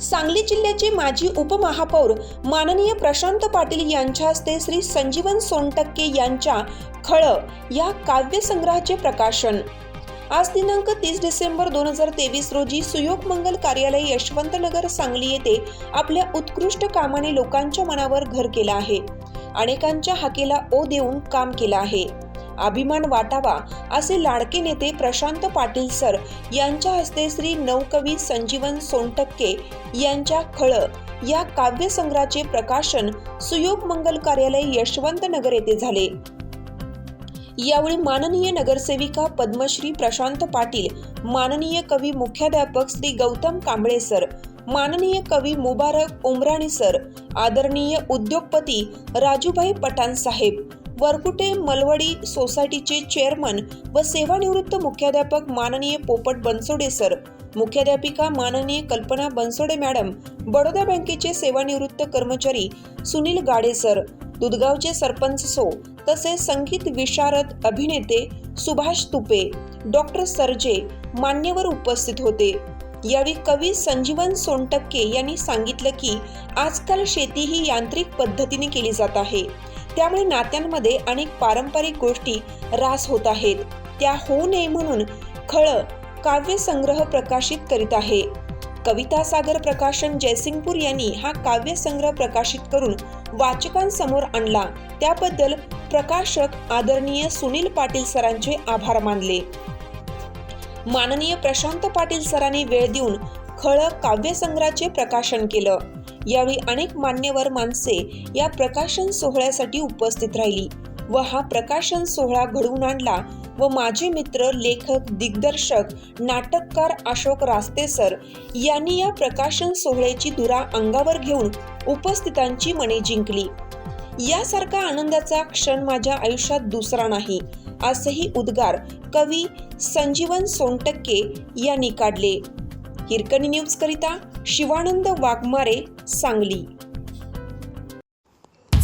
सांगली जिल्ह्याचे माजी उपमहापौर माननीय प्रशांत पाटील यांच्या हस्ते श्री संजीवन सोनटक्के यांच्या खळ या काव्यसंग्रहाचे प्रकाशन. आज दिनांक तीस डिसेंबर दोन हजार तेवीस रोजी सुयोग मंगल कार्यालय यशवंतनगर सांगली येथे आपल्या उत्कृष्ट कामाने लोकांच्या मनावर घर केला आहे. अनेकांच्या हाकेला ओ देऊन काम केलं आहे. अभिमान वाटावा असे लाडके नेते प्रशांत पाटील सर यांच्या हस्ते श्री नवकवी संजीवन सोनटक्के यांच्या खळ या काव्यसंग्रहाचे प्रकाशन सुयोग मंगल कार्यालय यशवंतनगर येथे झाले. यावेळी माननीय नगरसेविका पद्मश्री प्रशांत पाटील माननीय कवी मुख्याध्यापक श्री गौतम कांबळे सर माननीय कवी मुबारक उमराणी सर आदरणीय उद्योगपती राजूभाई पठाण साहेब वरकुटे मलवडी सोसायटीचे चेअरमन व सेवानिवृत्त मुख्याध्यापक माननीय पोपट बनसोडे सर मुख्याध्यापिका माननीय कल्पना बनसोडे मॅडम बडोदा बँकेचे सेवानिवृत्त कर्मचारी सुनील गाडे सर दुधगावचे सरपंच सो तसेच संगीत विशारद अभिनेते सुभाष तुपे डॉक्टर सरजे मान्यवर उपस्थित होते. यावेळी कवी संजीवन सोनटक्के यांनी सांगितलं की आजकाल शेती ही यांत्रिक पद्धतीने केली जात आहे. त्यामुळे नात्यांमध्ये अनेक पारंपरिक गोष्टी रास होत आहेत. त्या होऊ नये म्हणून खळ काव्यसंग्रह प्रकाशित करीत आहे. कविता सागर प्रकाशन जयसिंगपूर यांनी हा काव्यसंग्रह प्रकाशित करून वाचकांसमोर आणला. त्याबद्दल प्रकाशक आदरणीय सुनील पाटील सरांचे आभार मानले. माननीय प्रशांत पाटील सरांनी वेळ देऊन खळ काव्यसंग्रहाचे प्रकाशन केलं. यावेळी अनेक मान्यवर माणसे या प्रकाशन सोहळ्यासाठी उपस्थित राहिली. व हा प्रकाशन सोहळा घडवून आणला व माझे मित्र लेखक दिग्दर्शक नाटककार अशोक रास्ते सर यांनी या प्रकाशन सोहळ्याची दुरा अंगावर घेऊन उपस्थितांची मने जिंकली. यासारखा आनंदाचा क्षण माझ्या आयुष्यात दुसरा नाही असेही उद्गार कवी संजीवन सोनटक्के यांनी काढले. हिरकणी न्यूज करिता शिवानंद वाघमारे सांगली.